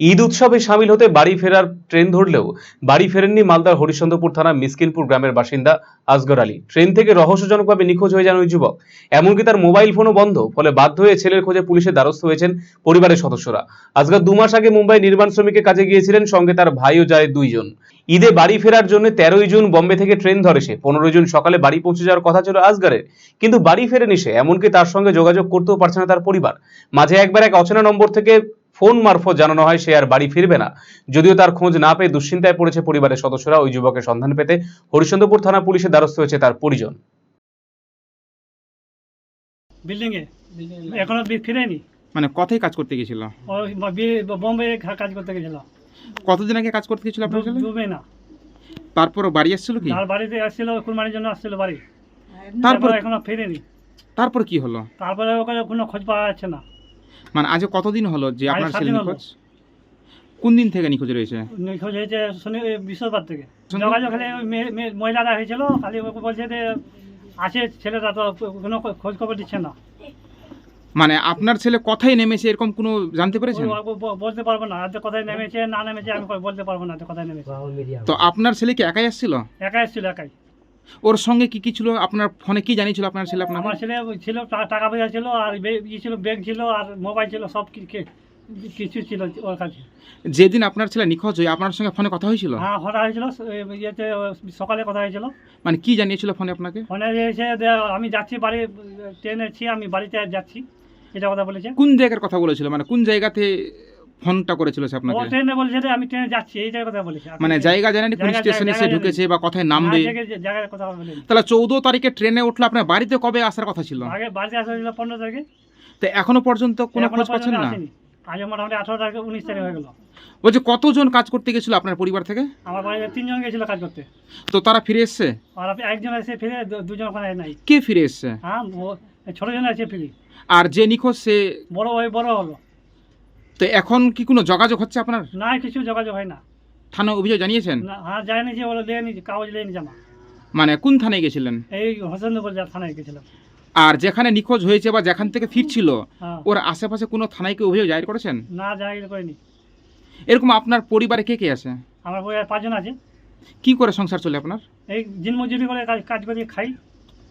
ঈদ উৎসবে সামিল হতে বাড়ি ফেরার ট্রেন ধরলেও বাড়ি ফেরেননি মালদার হরিশ্চন্দ্রপুর থানার মিসকিনপুর গ্রামের বাসিন্দা আসগর আলী। ট্রেন থেকে রহস্যজনকভাবে নিখোঁজ হয়ে যান ওই যুবক। এমনকি তার মোবাইল ফোনও বন্ধ, ফলে বাধ্য হয়ে ছেলের খোঁজে পুলিশের দ্বারস্থ হয়েছেন পরিবারের সদস্যরা। আজকাল দু মাস আগে মুম্বাই নির্মাণ শ্রমিকের কাজে গিয়েছিলেন সঙ্গে তার ভাইও যায় দুইজন। ঈদে বাড়ি ফেরার জন্য তেরোই জুন বম্বে থেকে ট্রেন ধরে সে। পনেরোই জুন সকালে বাড়ি পৌঁছে যাওয়ার কথা ছিল আসগারের, কিন্তু বাড়ি ফেরেনি সে। এমনকি তার সঙ্গে যোগাযোগ করতেও পারছে না তার পরিবার। মাঝে একবার এক অচেনা নম্বর থেকে ফোন মারফত জানানো হয় সে আর বাড়ি ফিরবে না। যদিও তার খোঁজ না পেয়ে দুশ্চিন্তায় পড়েছে পরিবারের সদস্যরা। ওই যুবকের সন্ধান পেতে হরিশ্চন্দ্রপুর থানা পুলিশের দ্বারস্থ হয়েছে তার পরিজন। বিল্ডিং এ? এখনও ফিরেনি? মানে কথাই কাজ করতে গেছিল? বোম্বে কাজ করতে গেছিল। কতদিন আগে কাজ করতে গেছিল আপনার ছেলে? ডুবে না তারপর বাড়ি এসেছিল কি? তার বাড়িতে আসছিল কুরবানির জন্য আসছিল বাড়ি। তারপর তারপর এখনও ফিরেনি। তারপর কি হলো? তারপরে ওখানে কোনো খোঁজ পাওয়া যাচ্ছে না। মানে আজ কতদিন হলো যে আপনার ছেলে নিখোঁজ? কোন দিন থেকে নিখোঁজ রয়েছে? নিখোঁজ হয়েছে শনি বৃহস্পতিবার থেকে। যোগাযোগ মেয়ে- মহিলারা হয়েছিল খালি ওকে বলছে যে আছে ছেলেটা তো কোনো খোঁজ খবর দিচ্ছে না। মানে আপনার ছেলে কথাই নেমেছে এরকম কোনো জানতে পেরেছেন? বলতে পারব না আজ কোথায় নেমেছে না নেমেছে আমি বলতে পারব না যে কোথায় নেমেছে। তো আপনার ছেলে কি একাই আসছিল? একাই এসেছিল একাই। ওর সঙ্গে কি কি ছিল? আপনার ফোনে কি জানিয়েছিল আপনার ছেলে আপনার আমার ছেলে ছিল টাকা পয়সা ছিল আর বে- ই ছিল ব্যাগ ছিল আর মোবাইল ছিল সব কিছু ছিল ওর কাছে। যেদিন আপনার ছেলে নিখোঁজ হয়ে আপনার সঙ্গে ফোনে কথা হয়েছিল? হ্যাঁ হঠাৎ হয়েছিল ইয়েতে সকালে কথা হয়েছিল। মানে কি জানিয়েছিল ফোনে আপনাকে? ফোনে এসে আমি যাচ্ছি বাড়ি ট্রেনে ছি আমি বাড়িতে যাচ্ছি এটা কথা বলেছে। কোন জায়গার কথা বলেছিল? মানে কোন জায়গাতে ফোনটা করেছিল সে ও আপনাকে ট্রেনে বলেছে যে আমি ট্রেনে যাচ্ছি এইটার কথা বলেছে। মানে জায়গা জানেনি কোন জায়গা- স্টেশনে সে জায়গা ঢুকেছে বা কোথায় নামবে? জায়গার কথা বলেনি। তাহলে চৌদ্দ তারিখে ট্রেনে উঠল আপনার বাড়িতে কবে আসার কথা ছিল? আগে বাড়িতে আসা হয়েছিল পনেরো তারিখে। তো এখনও পর্যন্ত কোনো এখনও খোঁজ পাচ্ছেন পর্যন্ত না? আসেনি। আজ মোটামুটি আঠারো তারিখ উনিশ তারিখ হয়ে গেল। বলছে কতজন কাজ করতে গেছিল আপনার পরিবার থেকে? আমার বাড়িতে তিনজন গেছিল কাজ করতে। তো তারা ফিরে এসছে? আর আপনি একজন এসে ফিরে দু- দুজন ওখানে নাই। কে ফিরে এসছে? হ্যাঁ ও- ছোট জন আছে ফিরে। আর যে নিখোঁজ সে বড় ওই বড় হলো। তো এখন কি কোনো যোগাযোগ হচ্ছে আপনার? না কিছু যোগাযোগ হয় না। থানায় অভিযোগ জানিয়েছেন? না হ্যাঁ যায়নি যে ওরা লেয়নি কাগজ লেয়নি জামা। মানে কোন থানায় গেছিলেন? এই হোসেনপুর যা থানায় গেছিলাম। আর যেখানে নিখোঁজ হয়েছে বা যেখান থেকে ফিরছিল হ্যাঁ। ওর আশেপাশে কোনো থানায় কি অভিযোগ জাহির করেছেন? না জায়গা করেনি। এরকম আপনার পরিবারে কে কে আছে? আমার পরিবার পাঁচজন আছে। কি করে সংসার চলে আপনার? এই দিনমজুরি করে কাজ করে খাই।